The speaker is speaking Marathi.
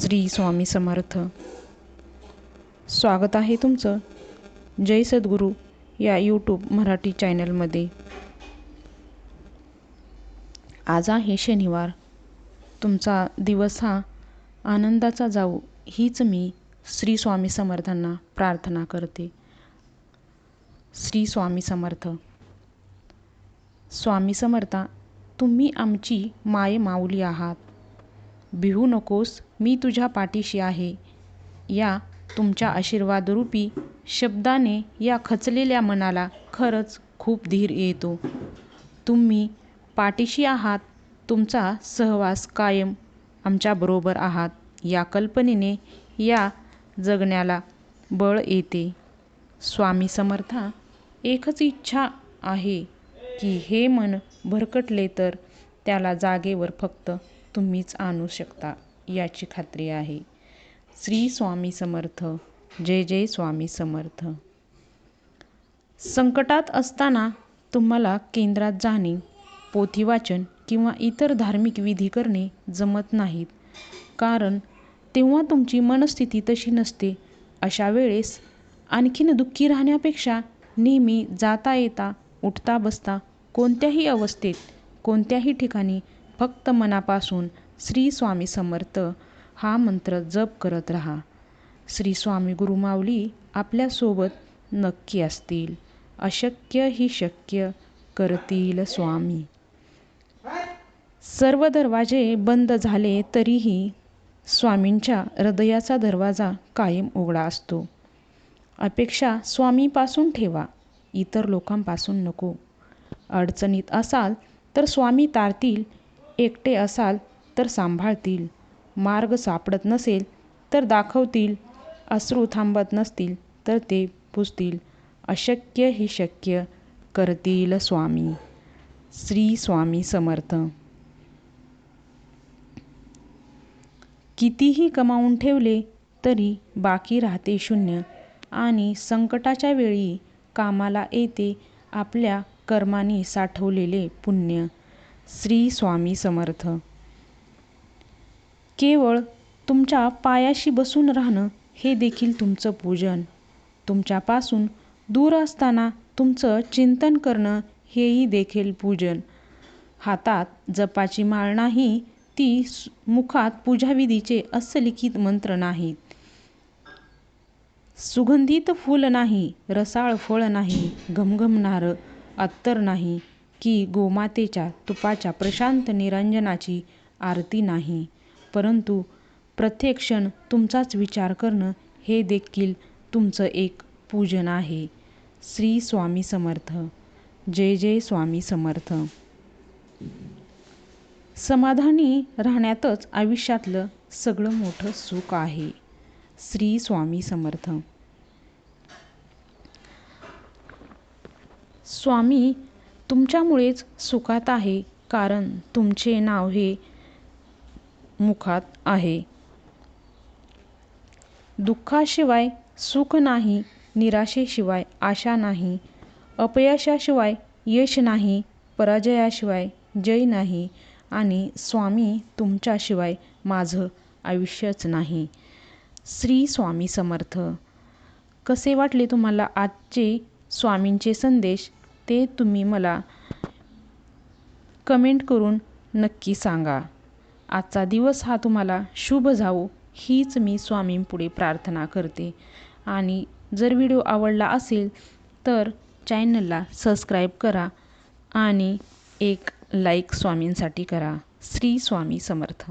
श्री स्वामी समर्थ. स्वागत आहे तुमचं. जय सद्गुरू या यूट्यूब मराठी चॅनलमध्ये आज आहे शनिवार. तुमचा दिवस हा आनंदाचा जाऊ हीच मी श्री स्वामी समर्थांना प्रार्थना करते. श्री स्वामी समर्थ. स्वामी समर्था तुम्ही आमची माय माऊली आहात. भिवू नकोस मी तुझ्या पाठीशी आहे. या तुमच्या आशीर्वादरूपी शब्दाने या खचलेल्या मनाला खरंच खूप धीर येतो. तुम्ही पाठीशी आहात तुमचा सहवास कायम आमच्याबरोबर आहात या कल्पनेने या जगण्याला बळ येते. स्वामी समर्था एकच इच्छा आहे की हे मन भरकटले तर त्याला जागेवर फक्त तुम्हीच आणू शकता याची खात्री आहे. श्री स्वामी समर्थ. जय जय स्वामी समर्थ. संकटात असताना तुम्हाला केंद्रात जाणे पोथी वाचन किंवा इतर धार्मिक विधी करणे जमत नाहीत. कारण तेव्हा तुमची मनस्थिती तशी नसते. अशा वेळेस आणखीन दुःखी राहण्यापेक्षा नेहमी जाता येता उठता बसता कोणत्याही अवस्थेत कोणत्याही ठिकाणी फक्त मनापासून श्री स्वामी समर्थ हा मंत्र जप करत राहा. श्री स्वामी गुरुमाऊली आपल्यासोबत नक्की असतील. अशक्य ही शक्य करतील स्वामी. सर्व दरवाजे बंद झाले तरीही स्वामींच्या हृदयाचा दरवाजा कायम उघडा असतो. अपेक्षा स्वामीपासून ठेवा इतर लोकांपासून नको. अडचणीत असाल तर स्वामी तारतील एकटे असाल तर सांभाळतील. मार्ग सापडत नसेल तर दाखवतील. अश्रू थांबत नसतील तर ते पुसतील. अशक्य ही शक्य करतील स्वामी. श्री स्वामी समर्थ. कितीही कमावून ठेवले तरी बाकी राहते शून्य आणि संकटाच्या वेळी कामाला येते आपल्या कर्माने साठवलेले पुण्य. श्री स्वामी समर्थ. केवळ तुमच्या पायाशी बसून राहणं हे देखील तुमचं पूजन. तुमच्यापासून दूर असताना तुमचं चिंतन करणं हेही देखील पूजन. हातात जपाची माळ नाही ती मुखात पूजाविधीचे लिखित मंत्र नाहीत. सुगंधित फूल नाही रसाळ फळ नाही घमघमणारं अत्तर नाही की गोमातेच्या तुपाच्या प्रशांत निरंजनाची आरती नाही. परंतु प्रत्येक क्षण तुमचाच विचार करणं हे देखील तुमचं एक पूजन आहे. श्री स्वामी समर्थ. जय जय स्वामी समर्थ. समाधानी राहण्यातच आयुष्यातलं सगळं मोठं सुख आहे. श्री स्वामी समर्थ. स्वामी तुमच्यामुळेच सुखात आहे कारण तुमचे नाव हे मुखात आहे. दुःखाशिवाय सुख नाही निराशेशिवाय आशा नाही अपयशाशिवाय यश नाही पराजयाशिवाय जय नाही आणि स्वामी तुमच्याशिवाय माझं आयुष्यच नाही. श्री स्वामी समर्थ. कसे वाटले तुम्हाला आजचे स्वामींचे संदेश? ते तुम्ही मला कमेंट करून नक्की सांगा. आजचा दिवस हा तुम्हाला शुभ जावो हीच मी स्वामींपुढे प्रार्थना करते. आणि जर व्हिडिओ आवडला असेल तर चॅनलला सबस्क्राईब करा आणि एक लाईक स्वामींसाठी करा. श्री स्वामी समर्थ.